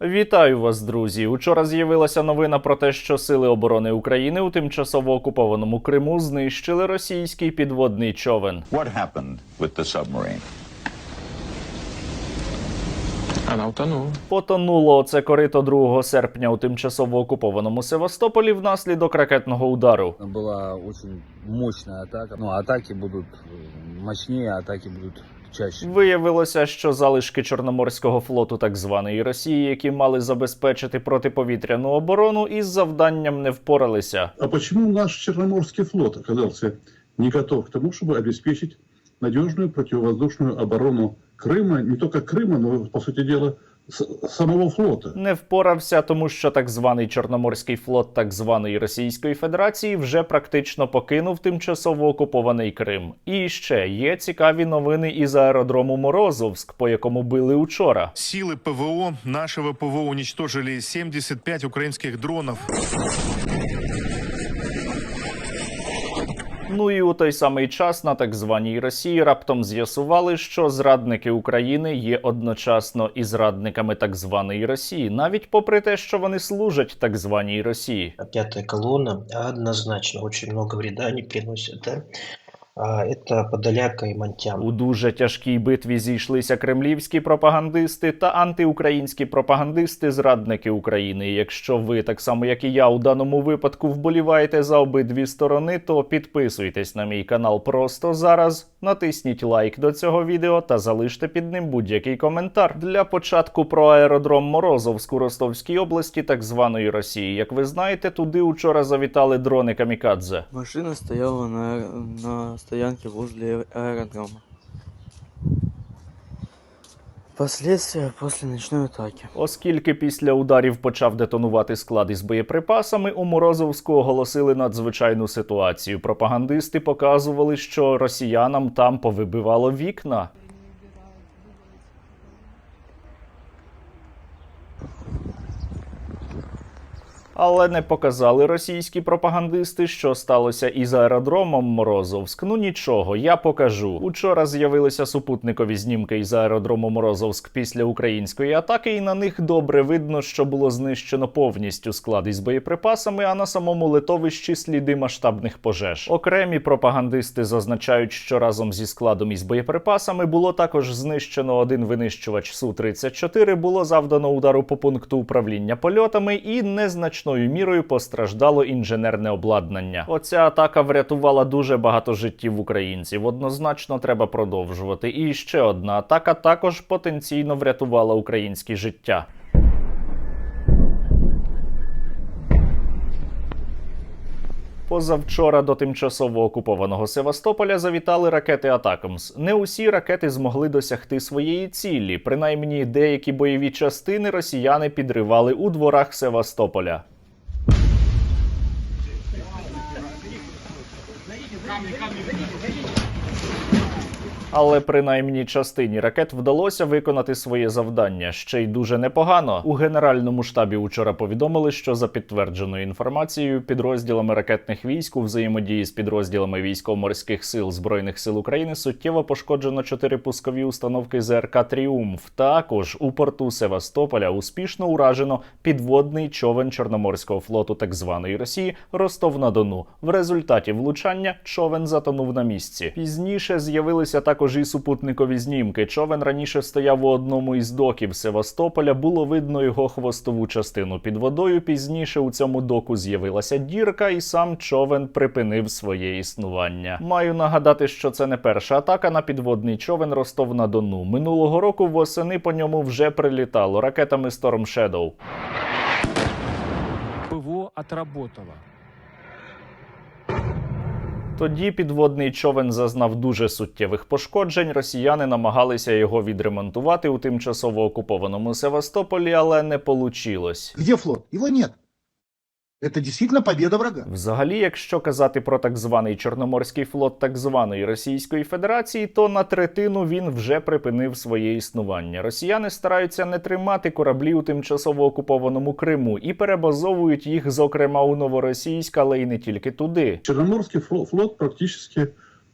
Вітаю вас, друзі. Учора з'явилася новина про те, що сили оборони України у тимчасово окупованому Криму знищили російський підводний човен. What happened with the submarine? Она утонула. Потонуло це корито 2 серпня у тимчасово окупованому Севастополі внаслідок ракетного удару. была очень мощная атака. Ну, атаки будут э, мощнее, атаки будут чаще. Виявилося, що залишки Чорноморського флоту так званої Росії, які мали забезпечити протиповітряну оборону, із завданням не впоралися. А почему наш Черноморский флот оказался не готов к тому, чтобы обеспечить надежную противовоздушную оборону Крыма, не только Крыма, но, по сути дела, с- самого флота? Не впорався, тому що так званий Чорноморський флот так званої Російської Федерації вже практично покинув тимчасово окупований Крим. І ще є цікаві новини із аеродрому Морозовськ, по якому били учора. Силы ПВО нашего ПВО уничтожили 75 украинских дронов. Ну і у той самий час на так званій Росії раптом з'ясували, що зрадники України є одночасно і зрадниками так званої Росії, навіть попри те, що вони служать так званій Росії. П'ята колона однозначно дуже багато вреда не приносят, да. Это Подоляка і Монтян. У дуже тяжкій битві зійшлися кремлівські пропагандисти та антиукраїнські пропагандисти, зрадники України. Якщо ви, так само як і я, у даному випадку вболіваєте за обидві сторони, то підписуйтесь на мій канал просто зараз, натисніть лайк до цього відео та залиште під ним будь-який коментар. Для початку про аеродром Морозовськ у Ростовській області, так званої Росії. Як ви знаєте, туди учора завітали дрони камікадзе. Машина стояла на, на стоянці возле аэродрома. Последствия після нічної атаки. Оскільки після ударів почав детонувати склад із боєприпасами, у Морозовську оголосили надзвичайну ситуацію. Пропагандисти показували, що росіянам там повибивало вікна. Але не показали російські пропагандисти, що сталося із аеродромом Морозовськ. Ну нічого, я покажу. Учора з'явилися супутникові знімки із аеродрому Морозовськ після української атаки, і на них добре видно, що було знищено повністю склад із боєприпасами, а на самому литовищі сліди масштабних пожеж. Окремі пропагандисти зазначають, що разом зі складом із боєприпасами було також знищено один винищувач су 34 було завдано удару по пункту управління польотами і незначною мірою постраждало інженерне обладнання. Оця атака врятувала дуже багато життів українців. Однозначно треба продовжувати. І ще одна атака також потенційно врятувала українські життя. Позавчора до тимчасово окупованого Севастополя завітали ракети Атакамс. Не усі ракети змогли досягти своєї цілі. Принаймні, деякі бойові частини росіяни підривали у дворах Севастополя. Але принаймні частині ракет вдалося виконати своє завдання ще й дуже непогано. У генеральному штабі учора повідомили, що за підтвердженою інформацією, підрозділами ракетних військ у взаємодії з підрозділами військово-морських сил збройних сил України суттєво пошкоджено чотири пускові установки ЗРК Тріумф. Також у порту Севастополя успішно уражено підводний човен Чорноморського флоту так званої Росії Ростов на Дону. В результаті влучання човен затонув на місці. Пізніше з'явилися також і супутникові знімки. Човен раніше стояв у одному із доків Севастополя. Було видно його хвостову частину під водою. Пізніше у цьому доку з'явилася дірка, і сам човен припинив своє існування. Маю нагадати, що це не перша атака на підводний човен Ростов на Дону. Минулого року восени по ньому вже прилітало ракетами Storm Shadow. ПВО отработало. Тоді підводний човен зазнав дуже суттєвих пошкоджень. Росіяни намагалися його відремонтувати у тимчасово окупованому Севастополі, але не получилось. Де флот? Його нет. Это дійсно победа врага. Взагалі, якщо казати про так званий Чорноморський флот так званої Російської Федерації, то на третину він вже припинив своє існування. Росіяни стараються не тримати кораблі у тимчасово окупованому Криму і перебазовують їх, зокрема у Новоросійськ, але й не тільки туди. Чорноморський фло- флот практически э,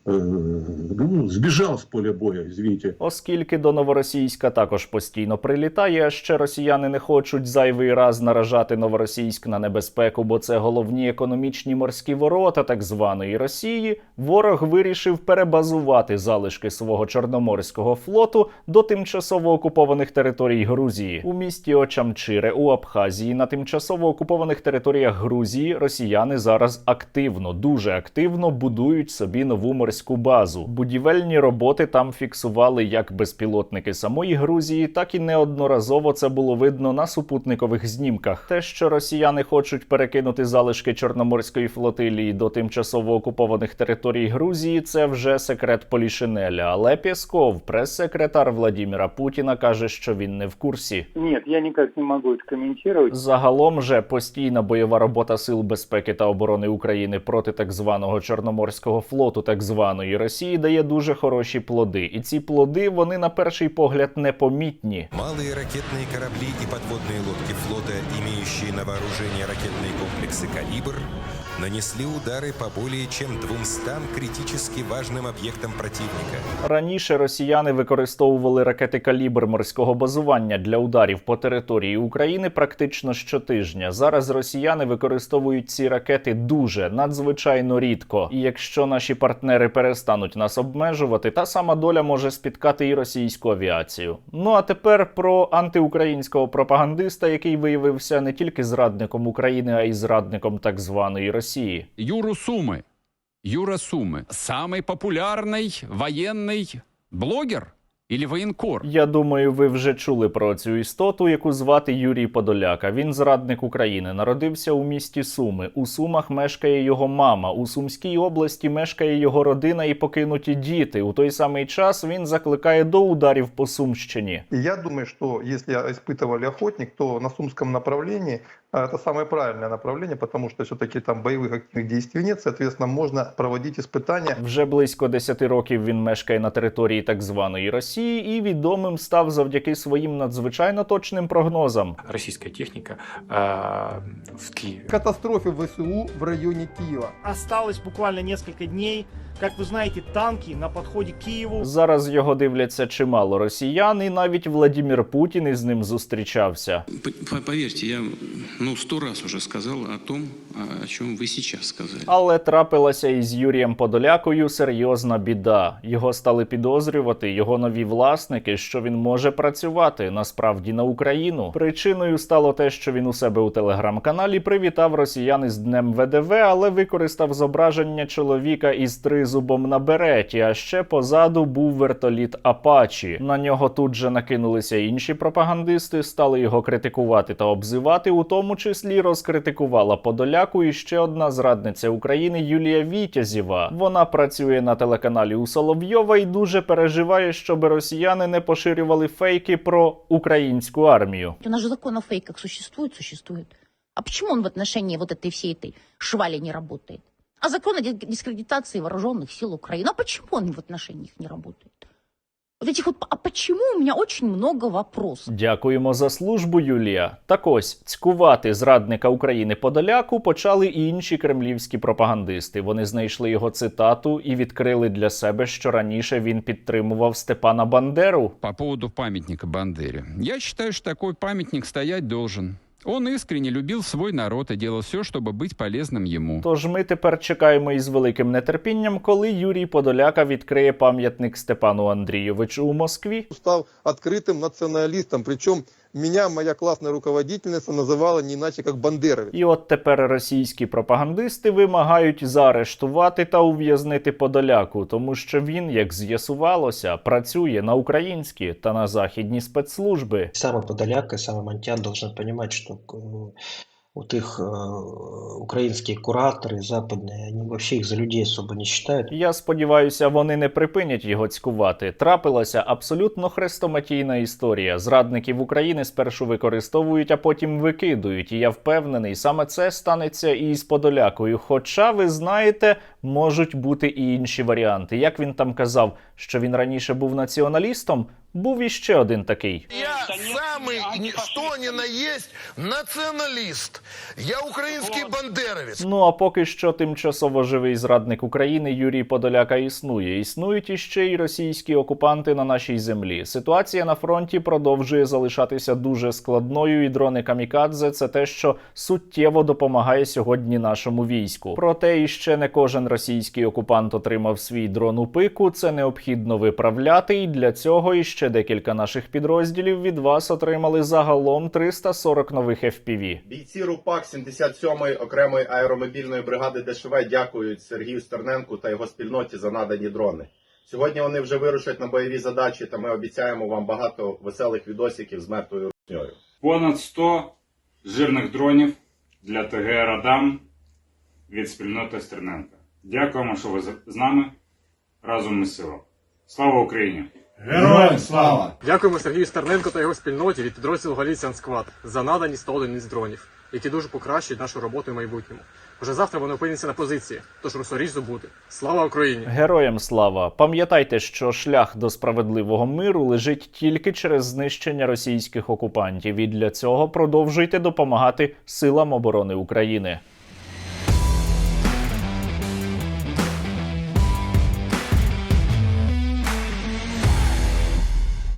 ну, сбежал с поля боя, извините. Оскільки до Новоросійська також постійно прилітає, ще росіяни не хочуть зайвий раз наражати Новоросійськ на небезпеку, бо це головні економічні морські ворота так званої Росії. Ворог вирішив перебазувати залишки свого чорноморського флоту до тимчасово окупованих територій Грузії у місті Очамчире у Абхазії на тимчасово окупованих територіях Грузії. Росіяни зараз активно, дуже активно будують собі нову морську базу. Будівельні роботи там фіксували як безпілотники самої Грузії, так і неодноразово це було видно на супутникових знімках. Те, що росіяни хочуть перекинути залишки чорноморської флотилії до тимчасово окупованих територій Грузії, це вже секрет Полішинеля. Але Пєсков, прес-секретар Владіміра Путіна, каже, що він не в курсі. Нет, я никак не могу это комментировать. Загалом же постійна бойова робота сил безпеки та оборони України проти так званого Чорноморського флоту так званої Росії дає дуже хороші плоди, і ці плоди вони на перший погляд непомітні. Малые ракетные корабли и подводные лодки флота, имеющие на вооружении ракетные комплексы «Калибр», нанесли удары по более чем 200 критически важным объектам противника. Раніше росіяни використовували ракети калібр морського базування для ударів по території України практично щотижня. Зараз росіяни використовують ці ракети дуже надзвичайно рідко. І якщо наші партнери перестануть нас обмежувати, та сама доля може спіткати і російську авіацію. Ну а тепер про антиукраїнського пропагандиста, який виявився не тільки зрадником України, а й зрадником так званої Росії. Юру Сумы. Юра Сумы. Самый популярный военный блогер или военкор? Я думаю, ви вже чули про цю істоту, яку звати Юрій Подоляка. Він зрадник України. Народився у місті Суми. У Сумах мешкає його мама. У Сумській області мешкає його родина і покинуті діти. У той самий час він закликає до ударів по Сумщині. И я думаю, что если испытывали охотник, то на Сумском направлении а, это самое правильное направление, потому что все-таки там боевых активных действий нет, соответственно, можно проводить испытания. Вже близько 10 років він мешкає на території так званої Росії і відомим став завдяки своїм надзвичайно точним прогнозам. Российская техника в Киеве. Катастрофе ВСУ в районе Киева. Осталось буквально несколько дней. Как вы знаете, танки на подходе к Киеву. Зараз його дивляться чимало росіян, і навіть Владімір Путін із ним зустрічався. Поверьте, я ну сто раз уже сказал о том, о чем вы сейчас сказали. Але трапилася із Юрієм Подолякою серйозна біда. Його стали підозрювати його нові власники, що він може працювати насправді на Україну. Причиною стало те, що він у себе у телеграм-каналі привітав росіян із днем ВДВ, але використав зображення чоловіка із тризубом на береті. А ще позаду був вертоліт Апачі. На нього тут же накинулися інші пропагандисти, стали його критикувати та обзивати. У тому числі розкритикувала Подоляку і ще одна зрадниця України Юлія Вітязєва. Вона працює на телеканалі у Соловйова і дуже переживає, щоб росіяни не поширювали фейки про українську армію. У нас же закон о фейках существует, существует. А почему он в отношении вот этой всей этой швали не работает? А закон о дис- дискредитации вооруженных сил Украины, а почему он в отношении их не работает? Вот этих вот, а почему у меня очень много вопросов? Дякуємо за службу, Юлія. Так ось цькувати зрадника України Подоляку почали і інші кремлівські пропагандисти. Вони знайшли його цитату і відкрили для себе, що раніше він підтримував Степана Бандеру. По поводу памятника Бандере. Я считаю, что такой памятник стоять должен. Он искренне любил свой народ и делал все, чтобы быть полезным ему. Тож ми тепер чекаємо із великим нетерпінням, коли Юрій Подоляка відкриє пам'ятник Степану Андрійовичу у Москві. Стал открытым националистом, причем меня моя классная руководительница называла не иначе, как Бандеровец. І от тепер російські пропагандисти вимагають заарештувати та ув'язнити Подоляку, тому що він, як з'ясувалося, працює на українські та на західні спецслужби. Сам и Подоляк, и сам и Монтян должны понимать, что э, вот их э, украинские кураторы западные, они вообще их за людей особо не считают. Я сподіваюся, вони не припинять його цькувати. Трапилася абсолютно хрестоматійна історія. Зрадників України спершу використовують, а потім викидують. І я впевнений, саме це станеться і з Подолякою. Хоча ви знаєте, можуть бути і інші варіанти. Як він там казав, що він раніше був націоналістом? Був іще один такий. Я самый, ни- что ни на есть, националист. Я украинский бандеровец. Ну а поки що тимчасово живий зрадник України Юрій Подоляка існує. Існують іще й російські окупанти на нашій землі. Ситуація на фронті продовжує залишатися дуже складною, і дрони камікадзе це те, що суттєво допомагає сьогодні нашому війську. Проте іще не кожен російський окупант отримав свій дрон у пику. Це необхідно виправляти, і для цього іще декілька наших підрозділів від вас отримали загалом 340 нових FPV. Бійці РУПАК 77-ї окремої аеромобільної бригади ДШВ дякують Сергію Стерненку та його спільноті за надані дрони. Сьогодні вони вже вирушать на бойові задачі, та ми обіцяємо вам багато веселих відосиків з мертвою русньою. Понад 100 жирних дронів для ТГ Радам від спільноти Стерненка. Дякуємо, що ви з- з нами. Разом ми сила. Слава Україні! Героям слава! Дякуємо Сергію Стерненко та його спільноті від підрозділу Галіціан Сквад за надані 100 одиниць дронів, які дуже покращать нашу роботу в майбутньому. Уже завтра вони опиняться на позиції, тож русоріж забути. Слава Україні! Героям слава! Пам'ятайте, що шлях до справедливого миру лежить тільки через знищення російських окупантів, і для цього продовжуйте допомагати силам оборони України.